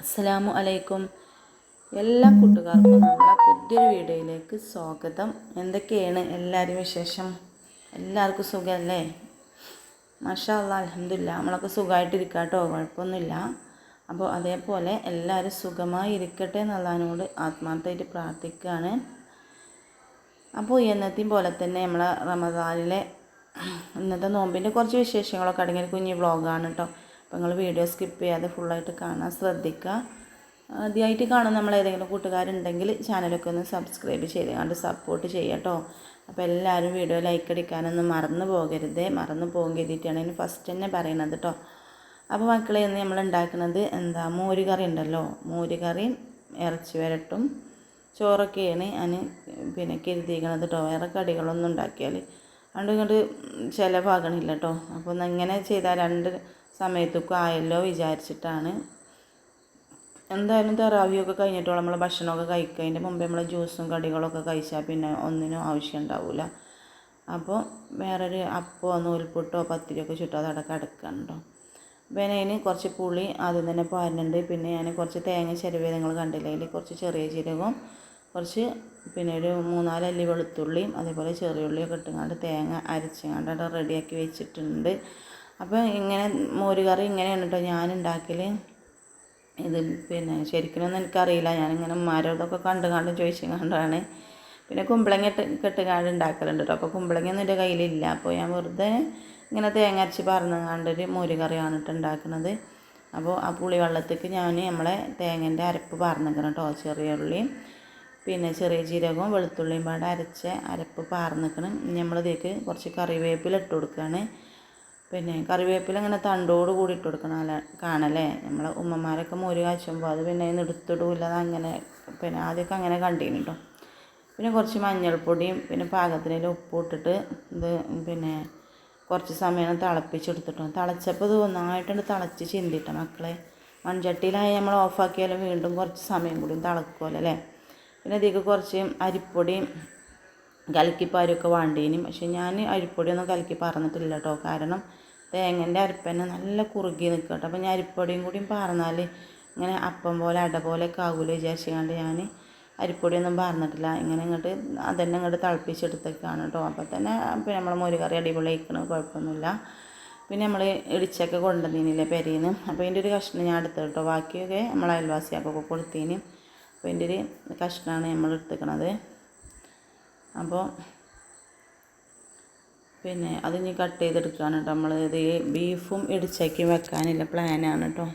അസ്സലാമു അലൈക്കും. എല്ലാ കൂട്ടുകാർക്കും നമ്മളെ പുതിയൊരു വീഡിയോയിലേക്ക് സ്വാഗതം. എന്തൊക്കെയാണ് എല്ലാവരും വിശേഷം? എല്ലാവർക്കും സുഖമല്ലേ? മാഷാ അല്ലാ അലഹമില്ല നമ്മളൊക്കെ സുഖമായിട്ടിരിക്കാട്ടോ കുഴപ്പമൊന്നുമില്ല. അപ്പോൾ അതേപോലെ എല്ലാവരും സുഖമായി ഇരിക്കട്ടെ എന്നുള്ളതിനോട് ആത്മാർത്ഥമായിട്ട് പ്രാർത്ഥിക്കുകയാണ്. അപ്പോൾ എന്നത്തെയും പോലെ തന്നെ നമ്മളെ റമദാനിലെ ഇന്നത്തെ നോമ്പിന്റെ കുറച്ച് വിശേഷങ്ങളൊക്കെ അടങ്ങിയ കുഞ്ഞു വ്ളോഗാണ് കേട്ടോ. അപ്പോൾ നിങ്ങൾ വീഡിയോ സ്കിപ്പ് ചെയ്യാതെ ഫുള്ളായിട്ട് കാണാൻ ശ്രദ്ധിക്കുക. ആദ്യമായിട്ട് കാണും നമ്മൾ ഏതെങ്കിലും കൂട്ടുകാരുണ്ടെങ്കിൽ ചാനലൊക്കെ ഒന്ന് സബ്സ്ക്രൈബ് ചെയ്ത് കണ്ട് സപ്പോർട്ട് ചെയ്യുക കേട്ടോ അപ്പോൾ എല്ലാവരും വീഡിയോ ലൈക്ക് അടിക്കാനൊന്നും മറന്നു പോകരുത്. മറന്നു പോകും കരുതിയിട്ടാണ് ഇനി ഫസ്റ്റ് തന്നെ പറയണത് കേട്ടോ അപ്പോൾ മക്കളെ ഇന്ന് നമ്മൾ ഉണ്ടാക്കുന്നത് എന്താ? മോര് കറി ഉണ്ടല്ലോ. മോര് ഇറച്ചി വരട്ടും. ചോറൊക്കെയാണ് ഞാൻ പിന്നെ കരുതിയിരിക്കണത് കേട്ടോ വേറെ കടികളൊന്നും ഉണ്ടാക്കിയാൽ അതുകൊണ്ട് ചിലവാകണില്ല കേട്ടോ അപ്പോൾ ഒന്ന് ഇങ്ങനെ ചെയ്താൽ രണ്ട് സമയത്തൊക്കെ ആയല്ലോ വിചാരിച്ചിട്ടാണ്. എന്തായാലും തെറാവിയൊക്കെ കഴിഞ്ഞിട്ടോ നമ്മൾ ഭക്ഷണമൊക്കെ കഴിക്കുക അതിന്റെ മുമ്പേ നമ്മൾ ജ്യൂസും കടികളൊക്കെ കഴിച്ചാൽ പിന്നെ ഒന്നിനും ആവശ്യം ഉണ്ടാവില്ല അപ്പോൾ വേറൊരു അപ്പോ നൂൽപുട്ടോ പത്തിരിയൊക്കെ ചുട്ടോ അതവിടെ കിടക്കണ്ടോ പിന്നെ അതിന് കുറച്ച് പുളി ആദ്യം തന്നെ പാരുന്നുണ്ട്. പിന്നെ ഞാൻ കുറച്ച് തേങ്ങ ചെരുവേ നിങ്ങൾ കണ്ടില്ലേ? കുറച്ച് ചെറിയ ജീരകവും കുറച്ച് പിന്നെ ഒരു മൂന്നാൽ അല്ലി വെളുത്തുള്ളിയും അതേപോലെ ചെറിയ ഉള്ളിയൊക്കെ ഇട്ടുകൊണ്ട് തേങ്ങ അരച്ചുകൊണ്ട് അവിടെ റെഡിയാക്കി വെച്ചിട്ടുണ്ട്. അപ്പോൾ ഇങ്ങനെ മോര് കറി ഇങ്ങനെയാണ് കേട്ടോ ഞാൻ ഉണ്ടാക്കൽ ഇത് പിന്നെ ശരിക്കുമൊന്നും എനിക്കറിയില്ല. ഞാനിങ്ങനെ ഉമ്മാരോടൊക്കെ കണ്ട് കണ്ട് ചോദിച്ചു കണ്ടാണ്. പിന്നെ കുമ്പളങ്ങ ഇട്ട് കെട്ടുകാണ്ട് ഉണ്ടാക്കലുണ്ട് കേട്ടോ അപ്പോൾ കുമ്പളങ്ങയൊന്നും എന്റെ കയ്യിലില്ല. അപ്പോൾ ഞാൻ വെറുതെ ഇങ്ങനെ തേങ്ങ അരച്ച് പറന്നുകാണ്ടൊരു മോര് കറിയാണ് കേട്ടോ ഉണ്ടാക്കുന്നത് അപ്പോൾ ആ പുളി വെള്ളത്തേക്ക് ഞാൻ നമ്മളെ തേങ്ങന്റെ അരപ്പ് പാർന്നിക്കണം കേട്ടോ ചെറിയ ഉള്ളിയും പിന്നെ ചെറിയ ജീരകവും വെളുത്തുള്ളിയും പാടെ അരച്ച അരപ്പ് പാർന്നിക്കണം. നമ്മളിതേക്ക് കുറച്ച് കറിവേപ്പില ഇട്ട് കൊടുക്കുകയാണ് പിന്നെ കറിവേപ്പില ഇങ്ങനെ തണ്ടോട് കൂടി ഇട്ട് കൊടുക്കണം കാണല്ലേ? നമ്മളെ ഉമ്മമാരൊക്കെ മോര് കാച്ചുമ്പോൾ അത് പിന്നെ അതിന് എടുത്തിടൂല. അത് അങ്ങനെ പിന്നെ ആദ്യമൊക്കെ അങ്ങനെ കണ്ടിരുന്നു കേട്ടോ പിന്നെ കുറച്ച് മഞ്ഞൾപ്പൊടിയും പിന്നെ പാകത്തിന് ഉപ്പ് ഇട്ടിട്ട് ഇത് പിന്നെ കുറച്ച് സമയം തിളപ്പിച്ചെടുത്തിട്ടു. തിളച്ചപ്പോൾ ഇത് ഒന്നായിട്ടുണ്ട് തിളച്ച് ചിന്തിട്ട മക്കളെ. മൺചട്ടിയിലായി നമ്മൾ ഓഫാക്കിയാലും വീണ്ടും കുറച്ച് സമയം കൂടി തിളക്കുമല്ലോ അല്ലേ? പിന്നെ അതിലേക്ക് കുറച്ച് അരിപ്പൊടിയും കലക്കിപ്പാരൊക്കെ വേണ്ടീനും. പക്ഷെ ഞാൻ അരിപ്പൊടിയൊന്നും കലക്കി പറഞ്ഞിട്ടില്ല കേട്ടോ കാരണം തേങ്ങന്റെ അരിപ്പന്നെ നല്ല കുറുകി നിൽക്കും കേട്ടോ അപ്പോൾ ഞാൻ അരിപ്പൊടിയും കൂടിയും പറഞ്ഞാൽ ഇങ്ങനെ അപ്പം പോലെ അട പോലെയൊക്കെ ആകുമല്ലോ വിചാരിച്ചുകൊണ്ട് ഞാൻ അരിപ്പൊടിയൊന്നും പറഞ്ഞിട്ടില്ല ഇങ്ങനെ ഇങ്ങോട്ട് അതന്നെ ഇങ്ങോട്ട് തിളപ്പിച്ചെടുത്തേക്കാണ് കേട്ടോ അപ്പോൾ തന്നെ പിന്നെ നമ്മൾ മോരുകറി അടിപൊളിയാക്കണം കുഴപ്പമൊന്നുമില്ല. പിന്നെ നമ്മൾ ഇടിച്ചൊക്കെ കൊണ്ടുവന്നില്ലേ പെരയിന്ന് അപ്പോൾ ഇതിന്റെ ഒരു കഷ്ണം ഞാൻ എടുത്തു കേട്ടോ ബാക്കിയൊക്കെ നമ്മൾ അയൽവാസിയാക്കൊക്കെ കൊടുത്തീന്. അപ്പോൾ ഇതിന്റെ ഒരു കഷ്ണമാണ് നമ്മൾ എടുത്തേക്കണത്. അപ്പോൾ പിന്നെ അത് ഇനി കട്ട് ചെയ്തെടുക്കുകയാണ് കേട്ടോ. നമ്മൾ ഇത് ബീഫും ഇടിച്ചയ്ക്കും വെക്കാനില്ല പ്ലാനാണ് കേട്ടോ.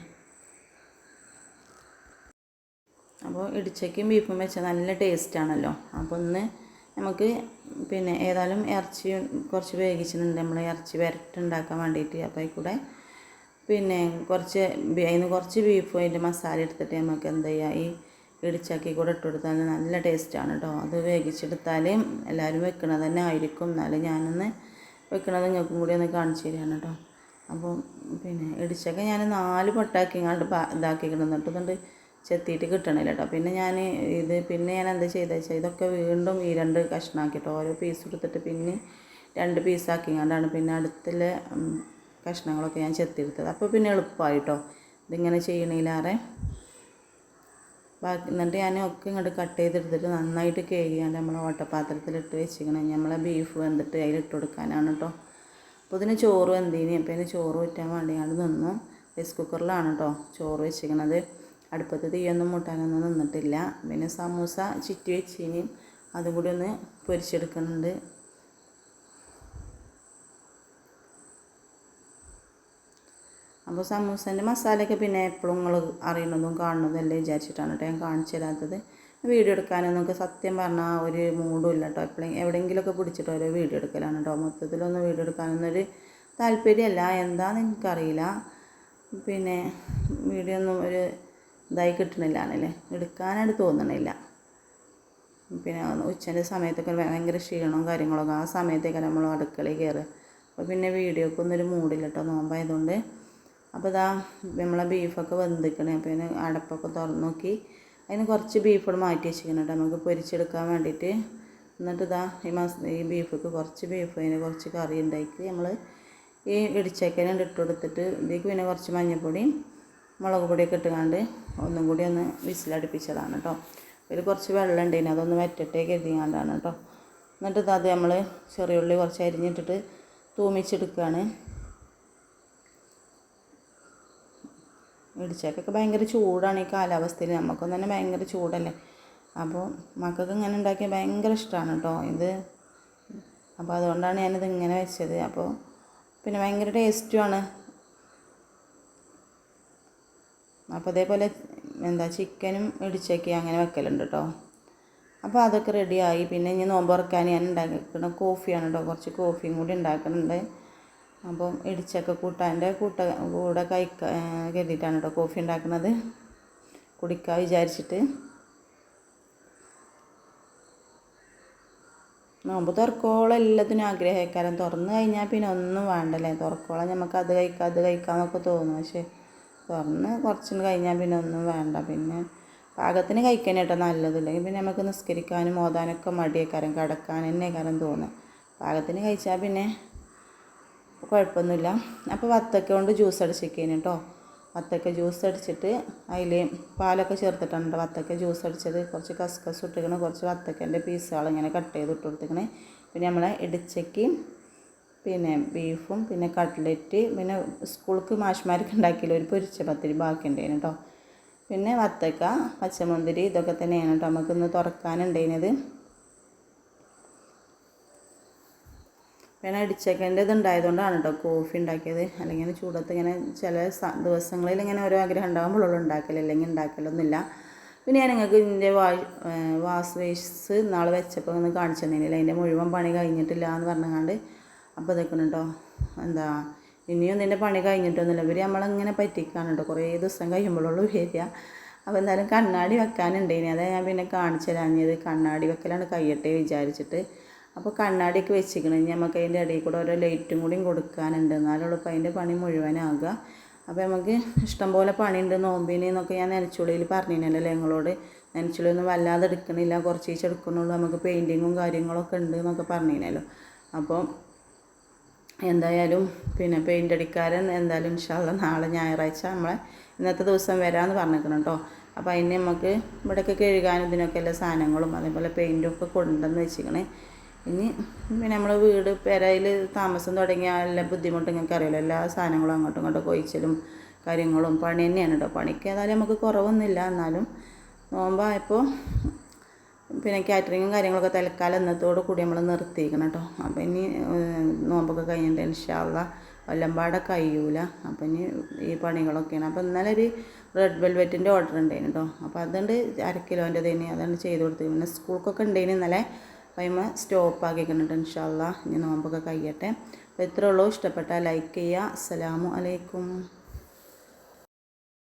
അപ്പോൾ ഇടിച്ചയ്ക്കും ബീഫും വെച്ചാൽ നല്ല ടേസ്റ്റാണല്ലോ അപ്പോൾ ഒന്ന് നമുക്ക് പിന്നെ ഏതായാലും ഇറച്ചി കുറച്ച് വേവിച്ചിട്ടുണ്ട്. നമ്മൾ ഇറച്ചി വരട്ടുണ്ടാക്കാൻ വേണ്ടിയിട്ട്. അപ്പോൾ അതിൽ കൂടെ പിന്നെ കുറച്ച് അതിന് കുറച്ച് ബീഫും അതിന്റെ മസാല എടുത്തിട്ട് നമുക്ക് എന്താ ചെയ്യുക ഈ ഇടിച്ചാക്കി കൂടെ ഇട്ട് കൊടുത്താൽ നല്ല ടേസ്റ്റാണ് കേട്ടോ അത് വേവിച്ചെടുത്താൽ എല്ലാവരും വെക്കണത് തന്നെ ആയിരിക്കും. എന്നാലും ഞാനൊന്ന് വെക്കണത് നിങ്ങൾക്കും കൂടി ഒന്ന് കാണിച്ചു തരികയാണ് കേട്ടോ അപ്പം പിന്നെ ഇടിച്ചൊക്കെ ഞാൻ നാല് പൊട്ടാക്കി ഇങ്ങോട്ട് ഇതാക്കി ഇതുകൊണ്ട് ചെത്തിയിട്ട് കിട്ടണില്ല കേട്ടോ പിന്നെ ഞാൻ ഇത് പിന്നെ ഞാൻ എന്താ ചെയ്തത് വെച്ചാൽ ഇതൊക്കെ വീണ്ടും ഈ രണ്ട് കഷ്ണാക്കിട്ടോ ഓരോ പീസ് എടുത്തിട്ട് പിന്നെ രണ്ട് പീസാക്കിങ്ങാണ്ടാണ് പിന്നെ അടുത്തുള്ള കഷ്ണങ്ങളൊക്കെ ഞാൻ ചെത്തിയെടുത്തത്. അപ്പോൾ പിന്നെ എളുപ്പമായിട്ടോ ഇതിങ്ങനെ ചെയ്യണേലാറെ ബാക്കി എന്നിട്ട് ഞാൻ ഒക്കെ ഇങ്ങോട്ട് കട്ട് ചെയ്തെടുത്തിട്ട് നന്നായിട്ട് കേഴിയാണ്ട് നമ്മൾ ഓട്ടപാത്രത്തിലിട്ട് വെച്ചിരിക്കണം നമ്മളെ ബീഫ് വെന്തിട്ട് അതിലിട്ട് കൊടുക്കാനാണ് കേട്ടോ അപ്പോൾ ഇതിന് ചോറ് വെന്തീനി. അപ്പോൾ അതിന് ചോറ് ഊറ്റാൻ വേണ്ടി ഞാൻ നിന്നു. റൈസ് കുക്കറിലാണ് കേട്ടോ ചോറ് വെച്ചിരിക്കണത് അടുപ്പത്ത് തീയൊന്നും മുട്ടാനൊന്നും നിന്നിട്ടില്ല. പിന്നെ സമൂസ ചുറ്റി വെച്ചിനി. അതും കൂടി ഒന്ന് പൊരിച്ചെടുക്കുന്നുണ്ട്. അപ്പോൾ സമൂസേന്റെ മസാലയൊക്കെ പിന്നെ എപ്പോഴും നിങ്ങൾ അറിയണതും കാണുന്നതും എല്ലാം വിചാരിച്ചിട്ടാണ് കേട്ടോ ഞാൻ കാണിച്ചു തരാത്തത്. വീഡിയോ എടുക്കാനൊന്നും നമുക്ക് സത്യം പറഞ്ഞാൽ ഒരു മൂഡും ഇല്ല കേട്ടോ എപ്പോഴും എവിടെയെങ്കിലുമൊക്കെ പിടിച്ചിട്ട് ഓരോ വീഡിയോ എടുക്കലാണ് കേട്ടോ മൊത്തത്തിലൊന്നും വീഡിയോ എടുക്കാനൊന്നൊരു താല്പര്യമല്ല എന്താണെന്ന് എനിക്കറിയില്ല. പിന്നെ വീഡിയോ ഒന്നും ഒരു ഇതായി കിട്ടണില്ലാണല്ലേ എടുക്കാനായിട്ട് തോന്നണില്ല. പിന്നെ ഉച്ചന്റെ സമയത്തൊക്കെ ഭയങ്കര ക്ഷീണവും കാര്യങ്ങളൊക്കെ ആ സമയത്തൊക്കെ നമ്മൾ അടുക്കളയിൽ കയറുക അപ്പോൾ പിന്നെ വീഡിയോക്കൊന്നും ഒരു മൂഡില്ല കേട്ടോ നോമ്പായതുകൊണ്ട് അപ്പോൾ ഇതാ നമ്മളെ ബീഫൊക്കെ വെന്തിക്കണേ. അപ്പോൾ അതിന് അടപ്പൊക്കെ തുറന്നു നോക്കി അതിന് കുറച്ച് ബീഫുകൾ മാറ്റി വെച്ചിരിക്കണം കേട്ടോ നമുക്ക് പൊരിച്ചെടുക്കാൻ വേണ്ടിയിട്ട്. എന്നിട്ട് ഇതാ ഈ മസ് ഈ ബീഫൊക്കെ കുറച്ച് ബീഫ് അതിന് കുറച്ച് കറി ഉണ്ടാക്കി നമ്മൾ ഈ ഇടിച്ചക്കനെ ഇട്ട് കൊടുത്തിട്ട് ഇതിലേക്ക് പിന്നെ കുറച്ച് മഞ്ഞൾപ്പൊടിയും മുളക് പൊടിയൊക്കെ ഇട്ടുകൊണ്ട് ഒന്നും കൂടി ഒന്ന് വിസിലടുപ്പിച്ചതാണ് കേട്ടോ ഇതിൽ കുറച്ച് വെള്ളം ഉണ്ടായിന് അതൊന്ന് വറ്റട്ടേ കരുതിയാണ്ടാണ് കേട്ടോ എന്നിട്ട് അത് നമ്മൾ ചെറിയുള്ളി കുറച്ച് അരിഞ്ഞിട്ടിട്ട് തൂമിച്ചെടുക്കുകയാണ് ഇടിച്ചക്കൊക്കെ ഭയങ്കര ചൂടാണ് ഈ കാലാവസ്ഥയിൽ. നമുക്കൊന്നും തന്നെ ഭയങ്കര ചൂടല്ലേ? അപ്പോൾ മക്കൾക്ക് ഇങ്ങനെ ഉണ്ടാക്കിയാൽ ഭയങ്കര ഇഷ്ടമാണ് കേട്ടോ ഇത്. അപ്പോൾ അതുകൊണ്ടാണ് ഞാനിത് ഇങ്ങനെ വെച്ചത്. അപ്പോൾ പിന്നെ ഭയങ്കര ടേസ്റ്റുമാണ് അപ്പോൾ അതേപോലെ എന്താ ചിക്കനും ഇടിച്ചൊക്കെ അങ്ങനെ വെക്കലുണ്ട് കേട്ടോ അപ്പോൾ അതൊക്കെ റെഡിയായി പിന്നെ ഇനി നോമ്പ് തുറക്കാൻ ഞാൻ ഉണ്ടാക്കുന്ന കോഫിയാണ് കേട്ടോ കുറച്ച് കോഫിയും കൂടി ഉണ്ടാക്കുന്നുണ്ട് അപ്പം ഇടിച്ചക്ക കൂട്ടാന്റെ കൂട്ട കൂടെ കഴിക്കാൻ കരുതിയിട്ടാണ് കേട്ടോ കോഫി ഉണ്ടാക്കുന്നത്. കുടിക്കാൻ വിചാരിച്ചിട്ട്. നോമ്പ് തുറക്കോളം എല്ലാത്തിനും ആഗ്രഹക്കാരം. തുറന്നു കഴിഞ്ഞാൽ പിന്നെ ഒന്നും വേണ്ടല്ലേ? തുറക്കോളം നമുക്ക് അത് കഴിക്കാം അത് കഴിക്കാമെന്നൊക്കെ തോന്നും. പക്ഷേ തുറന്ന് കുറച്ചും കഴിഞ്ഞാൽ പിന്നെ ഒന്നും വേണ്ട. പിന്നെ പാകത്തിന് കഴിക്കാൻ കേട്ടോ നല്ലതില്ലെങ്കിൽ പിന്നെ നമുക്ക് നിസ്കരിക്കാനും ഓതാനൊക്കെ മടിയേക്കാരം കിടക്കാൻ തന്നെ കാരം തോന്നുക. പാകത്തിന് കഴിച്ചാൽ പിന്നെ കുഴപ്പമൊന്നുമില്ല. അപ്പോൾ വത്തക്ക കൊണ്ട് ജ്യൂസ് അടിച്ചിരിക്കുന്നു കേട്ടോ. വത്തക്ക ജ്യൂസ് അടിച്ചിട്ട് അതിൽ പാലൊക്കെ ചേർത്തിട്ടാണ് വത്തക്ക ജ്യൂസ് അടിച്ചത്. കുറച്ച് കസ്കസ് ഇട്ടിക്കണ് കുറച്ച് വത്തക്കന്റെ പീസുകൾ ഇങ്ങനെ കട്ട് ചെയ്ത് ഇട്ട് കൊടുത്തിക്കണേ പിന്നെ നമ്മളെ ഇടിച്ചയ്ക്ക് പിന്നെ ബീഫും പിന്നെ കട്ട്ലറ്റ് പിന്നെ സ്കൂൾക്ക് മാഷ്മാർക്ക് ഉണ്ടാക്കിയില്ല ഒരു പൊരിച്ച പത്തിരി ബാക്കി ഉണ്ടായിരുന്നു കേട്ടോ. പിന്നെ വത്തക്ക പച്ചമുന്തിരി ഇതൊക്കെ തന്നെയാണ് കേട്ടോ. നമുക്കിന്ന് തുറക്കാനുണ്ടായിരുന്നത്. പിന്നെ ഇടിച്ചക്കന്റെ ഇത് ഉണ്ടായതുകൊണ്ടാണ് കേട്ടോ കോഫി ഉണ്ടാക്കിയത്. അല്ലെങ്കിൽ ചൂടത്ത് ഇങ്ങനെ ചില ദിവസങ്ങളിൽ ഇങ്ങനെ ഓരോ ആഗ്രഹം ഉണ്ടാകുമ്പോഴുള്ള ഉണ്ടാക്കൽ അല്ലെങ്കിൽ ഉണ്ടാക്കലൊന്നുമില്ല. പിന്നെ ഞാൻ നിങ്ങൾക്ക് ഇതിന്റെ വാ വാസ് നാളെ വെച്ചപ്പോൾ ഒന്ന് കാണിച്ചു തന്നില്ല അതിന്റെ മുഴുവൻ പണി കഴിഞ്ഞിട്ടില്ല എന്ന് പറഞ്ഞുകൊണ്ട് അപ്പോൾ ഇതൊക്കെ കേട്ടോ എന്താ ഇനിയും ഇതിന്റെ പണി കഴിഞ്ഞിട്ടൊന്നുമില്ല. ഇവർ നമ്മളിങ്ങനെ പറ്റിക്കാണ് കേട്ടോ കുറേ ദിവസം കഴിയുമ്പോഴുള്ളൂ ഏരിയ അപ്പോൾ എന്തായാലും കണ്ണാടി വെക്കാനുണ്ടേനി അതാ ഞാൻ പിന്നെ കാണിച്ചു തരാഞ്ഞത്. കണ്ണാടി വെക്കലാണ് കയ്യട്ടെ വിചാരിച്ചിട്ട്. അപ്പോൾ കണ്ണാടിയൊക്കെ വെച്ചിരിക്കണം. ഇനി നമുക്ക് അതിന്റെ ഇടയിൽ കൂടെ ഓരോ ലൈറ്റും കൂടിയും കൊടുക്കാനുണ്ട്. എന്നാലുള്ളൂ ഇപ്പോൾ അതിന്റെ പണി മുഴുവനാകുക അപ്പോൾ നമുക്ക് ഇഷ്ടംപോലെ പണിയുണ്ട്. നോമ്പിന് എന്നൊക്കെ ഞാൻ നനച്ചുള്ളിയിൽ പറഞ്ഞിരുന്നല്ലോ ഞങ്ങളോട് നനച്ചുള്ളിയൊന്നും വല്ലാതെ എടുക്കണില്ല. കുറച്ച് ദിവസം എടുക്കണുള്ളൂ നമുക്ക് പെയിന്റിങ്ങും കാര്യങ്ങളൊക്കെ ഉണ്ട് എന്നൊക്കെ പറഞ്ഞിരുന്നല്ലോ. അപ്പോൾ എന്തായാലും പിന്നെ പെയിന്റ് അടിക്കാരൻ എന്തായാലും ഇൻഷാല്ല നാളെ ഞായറാഴ്ച നമ്മളെ ഇന്നത്തെ ദിവസം വരാമെന്ന് പറഞ്ഞിരിക്കണം കേട്ടോ അപ്പോൾ അതിന് നമുക്ക് ഇവിടെയൊക്കെ കഴുകാനും ഇതിനൊക്കെ എല്ലാ സാധനങ്ങളും അതേപോലെ പെയിന്റും ഒക്കെ കൊണ്ടുവന്ന് വെച്ചിരിക്കണേ. ഇനി പിന്നെ നമ്മൾ വീട് പെരയിൽ താമസം തുടങ്ങിയ എല്ലാ ബുദ്ധിമുട്ട് നിങ്ങൾക്ക് അറിയാലോ. എല്ലാ സാധനങ്ങളും അങ്ങോട്ടും ഇങ്ങോട്ടും കൊയിച്ചലും കാര്യങ്ങളും പണി തന്നെയാണ് കേട്ടോ പണിക്ക് ഏതായാലും നമുക്ക് കുറവൊന്നുമില്ല. എന്നാലും നോമ്പായപ്പോൾ പിന്നെ കാറ്ററിങ്ങും കാര്യങ്ങളൊക്കെ തൽക്കാലം ഇന്നത്തോട് കൂടി നമ്മൾ നിർത്തിയിരിക്കണം കേട്ടോ അപ്പം ഇനി നോമ്പൊക്കെ കഴിഞ്ഞിട്ട് ഇൻഷാള്ള വല്ലമ്പാടെ കഴിയൂല. അപ്പം ഇനി ഈ പണികളൊക്കെയാണ്. അപ്പം ഇന്നലെ ഒരു റെഡ് വെൽവെറ്റിന്റെ ഓർഡർ ഉണ്ടായിരുന്നു കേട്ടോ അപ്പോൾ അതുകൊണ്ട് അര കിലോന്റെ തന്നെ അതുകൊണ്ട് ചെയ്ത് കൊടുത്തു. പിന്നെ സ്കൂൾക്കൊക്കെ ഉണ്ടായിരുന്നു ഇന്നലെ. അപ്പോൾ സ്റ്റോപ്പ് ആക്കിക്കുന്നുണ്ട് ഇൻഷാല്ല ഇനി നോമ്പൊക്കെ കഴിയട്ടെ. അപ്പോൾ ഇത്രേ ഉള്ളൂ. ഇഷ്ടപ്പെട്ടാൽ ലൈക്ക് ചെയ്യുക. അസ്സലാമു അലൈക്കും.